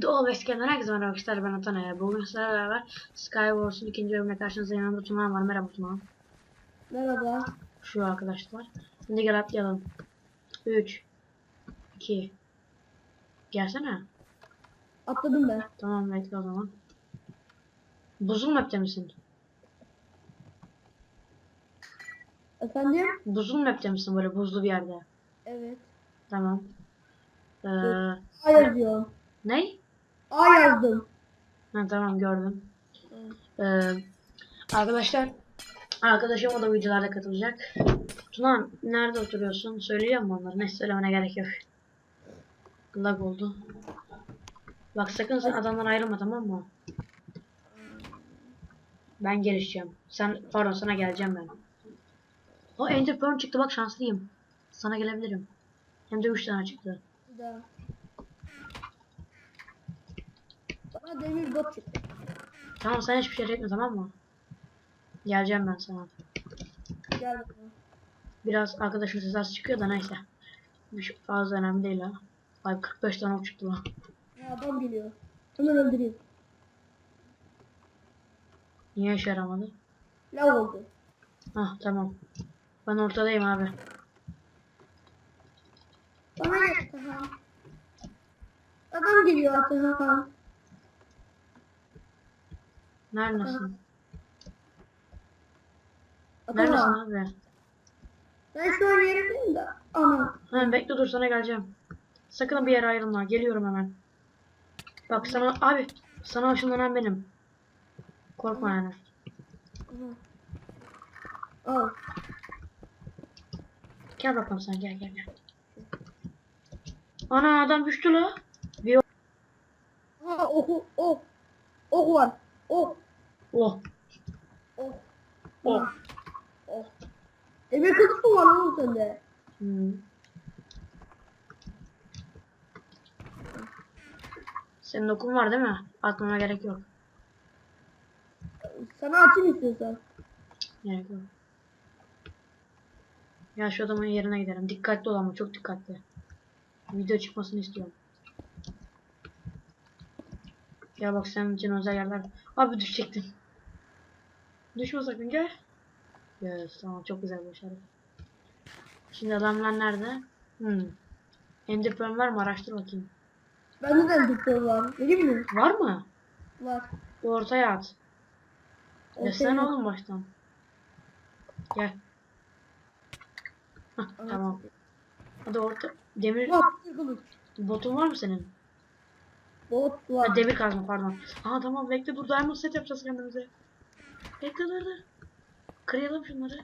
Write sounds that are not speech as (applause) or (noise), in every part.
The Always Game'den herkese merhaba arkadaşlar ben Atan Aya. Bugün sizlerle beraber Skywars'un ikinci bölümüne karşınızda yanımda Tuna var. Merhaba Tuna. Merhaba. Şu arkadaşlar. Şimdi gel atlayalım. 3 2 Gelsene. Atladım ben. Tamam bekle o zaman. Buzul map'te misin? Efendim? Buzul map'te misin böyle buzlu bir yerde? Evet. Tamam. Ee, A yazıyor. ne? A yazdım. Ha, tamam gördüm. Ee, arkadaşlar arkadaşım o da videolarda katılacak. Tuna nerede oturuyorsun? Söyleyeceğim mi onları? Ne söylemene gerek yok. Lag oldu. Bak sakın sen adamdan ayrılma tamam mı? Ben gelişeceğim. Sen pardon sana geleceğim ben. O Ender Pearl çıktı bak şanslıyım. Sana gelebilirim. Hem de 3 tane çıktı. Bir Bana demir bot çıktı. Tamam sen hiçbir şey etme tamam mı? Geleceğim ben sana. Gel bakalım. Biraz arkadaşın sesi az çıkıyor da neyse. Bir şey fazla önemli değil ha. Ay 45 tane ok çıktı lan. Ya adam geliyor. Hemen öldüreyim. Niye işe yaramadı? Lav oldu. Hah tamam. Ben ortadayım abi. Bana Atahan. Adam geliyor Atahan. Neredesin? Neredesin abi? Ben şu an yerimdeyim de. Ana. Ha, bekle dur sana geleceğim. Sakın bir yere ayrılma. Geliyorum hemen. Bak sana abi sana ışınlanan benim. Korkma yani. Al. Gel bakalım sen gel gel gel. Ana adam düştü la. Bir Ha oku. Ok. Ok var. Ok. oh. Ok. Oh. Oh. Demir kılıç mı var oğlum sende? Hmm. Senin okun var değil mi? Atmama gerek yok. Sana açayım istiyorsan. Gerek yok. Ya şu adamın yerine gidelim. Dikkatli ol ama çok dikkatli. Video çıkmasını istiyorum. Ya bak senin için özel yerler. Abi düşecektin. Düşme sakın gel. Yes tamam çok güzel başarı. Şimdi adamlar nerede? Hmm. Ender Pearl var mı? Araştır bakayım. Bende de endüstri var. Vereyim mi? Var mı? Var. Ortaya at. At. oğlum baştan. Gel. Hah, tamam. Hadi orta. Demir Bak botun var mı senin? Bot var. Ha, demir kazma pardon. Aa tamam bekle dur diamond set yapacağız kendimize. Bekle dur dur. Kırayalım şunları.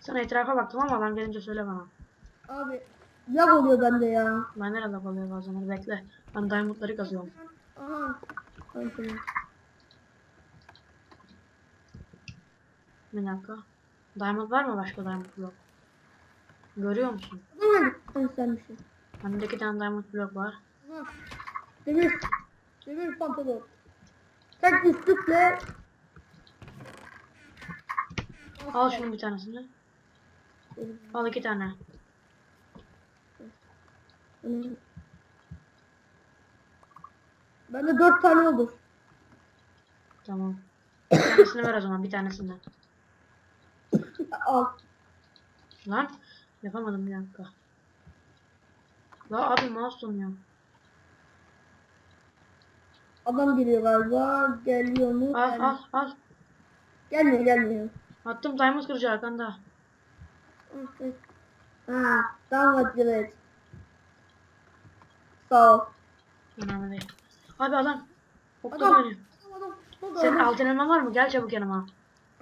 Sen etrafa bak tamam mı? Adam gelince söyle bana. Abi lag oluyor bende ya. Ben nerede oluyor bazen bekle. Ben diamondları kazıyorum. Aha. Tamam. Bir dakika. Diamond var mı başka diamond blok? Görüyor musun? Tamam. Sen senmişsin. Bende iki tane diamond blok var. Demir. Demir pantolon. Tek üstlükle. Al şunun bir tanesini. Al iki tane. Bende dört tane olur. Tamam. Bir tanesini ver o zaman bir tanesini. Al. Lan yapamadım bir dakika. La abi mouse donuyor. Adam geliyor galiba. Geliyor mu? Al Gel- al al. Gelmiyor gelmiyor. Attım diamond kırıcı arkanda. Ha, tamam evet. Sağ ol. Önemli değil. Abi adam. Adam. beni. Adam, adam. Senin altın elman var mı? Gel çabuk yanıma.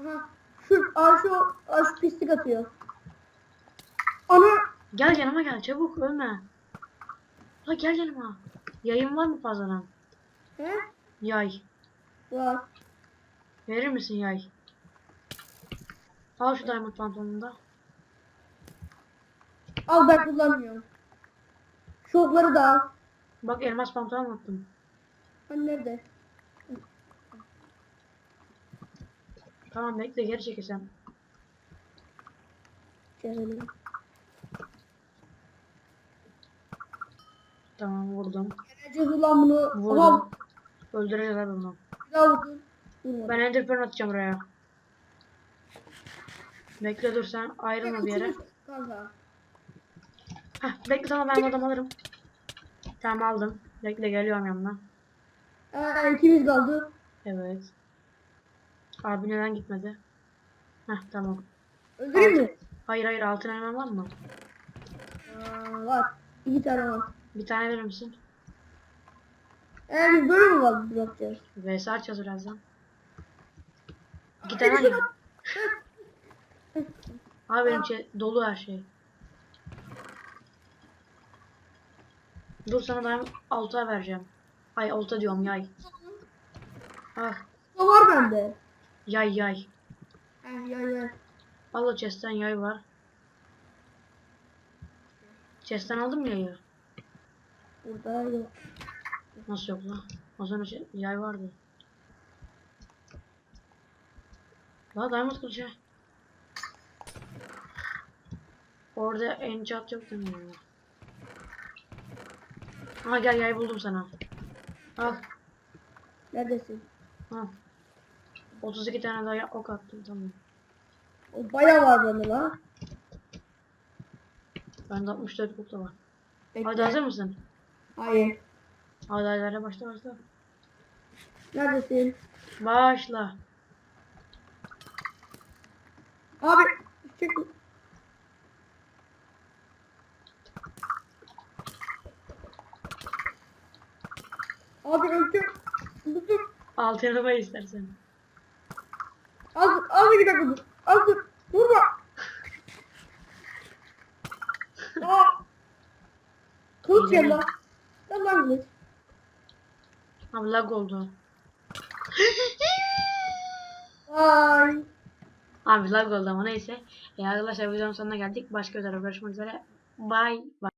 Aha. Şu, aa, şu, aa, şu pislik atıyor. Ana. Gel yanıma gel çabuk ölme. La gel yanıma. Yayın var mı fazladan? He? Yay. Var. Verir misin yay? Al şu diamond pantolonunu da. Al ben kullanmıyorum. Şokları da al. Bak elmas pantolon attım. Hani nerede? Tamam bekle geri çekilsem. Çevirelim. Tamam vurdum. Geleceğiz ulan bunu. Vurdum. Aha Öldüreceğiz abi bunu. bir daha vurdum. Ben ender pearl atacağım buraya. Bekle dur sen ayrılma bir yere. Kanka. Heh, bekle tamam ben adam alırım. Tamam aldım. Bekle geliyorum yanına. Aa, ikimiz kaldı. Evet. Abi neden gitmedi? Heh tamam. Öldüreyim mi? Hayır hayır altın elman var mı? Aa, var. İki tane var. Bir tane verir misin? Biz böyle mi var bırakacağız? VS açacağız birazdan. Var ya. (laughs) Abi benim şey, dolu her şey. Dur sana ben alta vereceğim. Ay alta diyorum yay. Ah O var bende. yay yay. Heh, ya ya. Al o chest'ten yay var. Chest'ten aldın mı yayı? Burada yok. Nasıl yok lan? O zaman şey- yay vardı. Daha diamond kılıcı. Orada enchant yok değil mi ya? Aha gel yay buldum sana. Al Neredesin? al. 32 tane daha ok attım tamam. O bayağı var bende la. Bende 64 ok da var. Bekle. Hadi hazır mısın? Hayır. Hadi hadi hadi başla başla. Neredesin? Başla. Abi. Çık. Abi öldüm. Öldüm. Altını ver istersen. Az, az bir dakika dur. Az dur. Vurma. (laughs) Aa. Gel lan. Lan kılıç. Abi lag oldu. Ay. Abi lag oldu ama neyse. E arkadaşlar videonun sonuna geldik. Başka videoda görüşmek üzere. Bye. Bye.